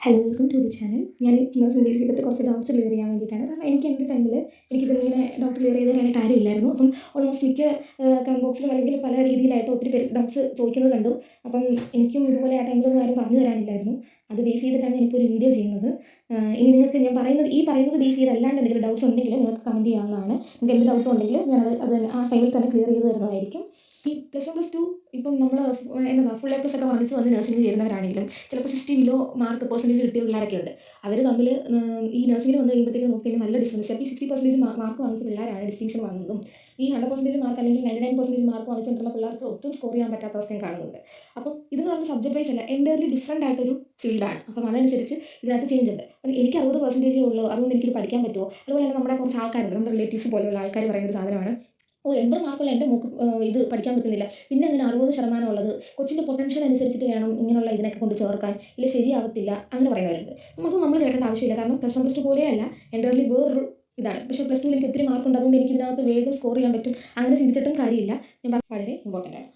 Hello welcome to the channel ഞാൻ nursing base ചെയ്തിട്ട് കുറച്ച് ഡൗട്ട്സ് ക്ലിയർ ചെയ്യാൻ വേണ്ടിയിട്ടാണ്. കാരണം എനിക്ക് എന്റെ ടൈമിൽ എനിക്കിതിങ്ങനെ ഡൗട്ട് ക്ലിയർ ചെയ്ത് തരാനായിട്ട് ആരും ഇല്ലായിരുന്നു. അപ്പം ഓൾമോസ്റ്റ് മിക്ക കമ്പോക്സിലും അല്ലെങ്കിൽ പല രീതിയിലായിട്ട് ഒത്തിരി പേര് ഡൗട്ട്സ് ചോദിക്കുന്നത് കണ്ടു. അപ്പം എനിക്കും ഇതുപോലെ ആ ടൈമിലൊന്നും ആരും പറഞ്ഞു തരാനില്ലായിരുന്നു. അത് ബേസ് ചെയ്തിട്ടാണ് ഞാനിപ്പോൾ ഒരു വീഡിയോ ചെയ്യുന്നത്. ഇനി നിങ്ങൾക്ക് ഞാൻ പറയുന്നത് ഈ പറയുന്നത് ബേസ് ചെയ്ത് അല്ലാണ്ട് എന്തെങ്കിലും ഡൗട്ട്സ് ഉണ്ടെങ്കിൽ നിങ്ങൾക്ക് കമന്റ് ചെയ്യാവുന്നതാണ്. നിങ്ങൾക്ക് എന്ത് ഡൗട്ട് ഉണ്ടെങ്കിൽ ഞാനത് അത് ആ ടൈമിൽ തന്നെ ക്ലിയർ ചെയ്ത് തരുന്നതായിരിക്കും. ഈ പ്ലസ് വൺ പ്ലസ് ടു ഇപ്പം നമ്മൾ എന്നതാ ഫുൾ എ പ്ലസ് ഒക്കെ വാങ്ങിച്ച് വന്ന് നഴ്സിംഗിൽ ചേരുന്നവരാണെങ്കിലും ചിലപ്പോൾ സിക്സ്റ്റി ബിലോ മാർക്ക് പെർസെന്റേജ് കിട്ടിയ പിള്ളേരൊക്കെ ഉണ്ട് അവർ തമ്മിൽ ഈ നഴ്സിംഗിൽ വന്ന് കഴിയുമ്പോഴത്തേക്കും നോക്കിക്കഴിഞ്ഞാൽ നല്ല ഡിഫറൻസ് ചിലപ്പോൾ ഈ സിക്സ്റ്റി പെർസെന്റേജ് മാർക്ക് വാങ്ങിച്ച പിള്ളേരാണ് ഡിസ്റ്റിങ്ഷൻ വാങ്ങുന്നതും. ഈ ഹൺഡ്രഡ് പെർസെന്റേജ് മാർക്ക് അല്ലെങ്കിൽ നയന്റി നയൻ പെർസെന്റേജ് മാർക്ക് വാങ്ങിച്ചുകൊണ്ടുള്ള പിള്ളേർക്ക് ഒട്ടും സ്കോർ ചെയ്യാൻ പറ്റാത്ത അവസ്ഥയും കാണുന്നുണ്ട്. അപ്പം ഇതെന്ന് പറഞ്ഞാൽ സബ്ജക്ട് വൈസ് അല്ല എന്റെ ഡിഫറെന്റ് ആയിട്ടൊരു ഫീൽഡാണ് അപ്പം അതനുസരിച്ച് ഇതിനകത്ത് ചേഞ്ച് ഉണ്ട്. അപ്പം എനിക്ക് അറുപത് പെർസെന്റേജ് ഉള്ളൂ അതുകൊണ്ട് എനിക്കിത് പഠിക്കാൻ പറ്റുമോ? അതുപോലെ തന്നെ നമ്മുടെ കുറച്ച് ആൾക്കാരുണ്ട് നമ്മുടെ റിലേറ്റീവ്സ് പോലെയുള്ള ആൾക്കാർ പറയുന്ന ഒരു സാധനമാണ്. ഓ എൺപത് മാർക്കുള്ള എന്റെ മൂക്ക് ഇത് പഠിക്കാൻ പറ്റുന്നില്ല. പിന്നെ അങ്ങനെ അറുപത് ശതമാനം ഉള്ളത്. കൊച്ചിന്റെ പൊട്ടൻഷ്യൽ അനുസരിച്ചിട്ട് വേണം ഇങ്ങനെയുള്ള ഇതിനൊക്കെ കൊണ്ട് ചേർക്കാൻ. ഇല്ല ശരിയാകത്തില്ല അങ്ങനെ പറയുന്നവരുണ്ട്. അത് നമ്മൾ കേൾക്കേണ്ട ആവശ്യമില്ല. കാരണം പ്ലസ് വൺ പ്ലസ് ടു പോലെയല്ല. എന്റർലി വേറൊരു ഇതാണ്. പക്ഷേ പ്ലസ് ടുവിൽ എനിക്ക് ഒത്തിരി മാർക്ക് ഉണ്ട് അതുകൊണ്ട് എനിക്ക് ഇതിനകത്ത് വേഗം സ്കോർ ചെയ്യാൻ പറ്റും. അങ്ങനെ ചിന്തിച്ചിട്ടും കാര്യമില്ല. ഞാൻ വളരെ ഇമ്പോർട്ടന്റ് ആണ്.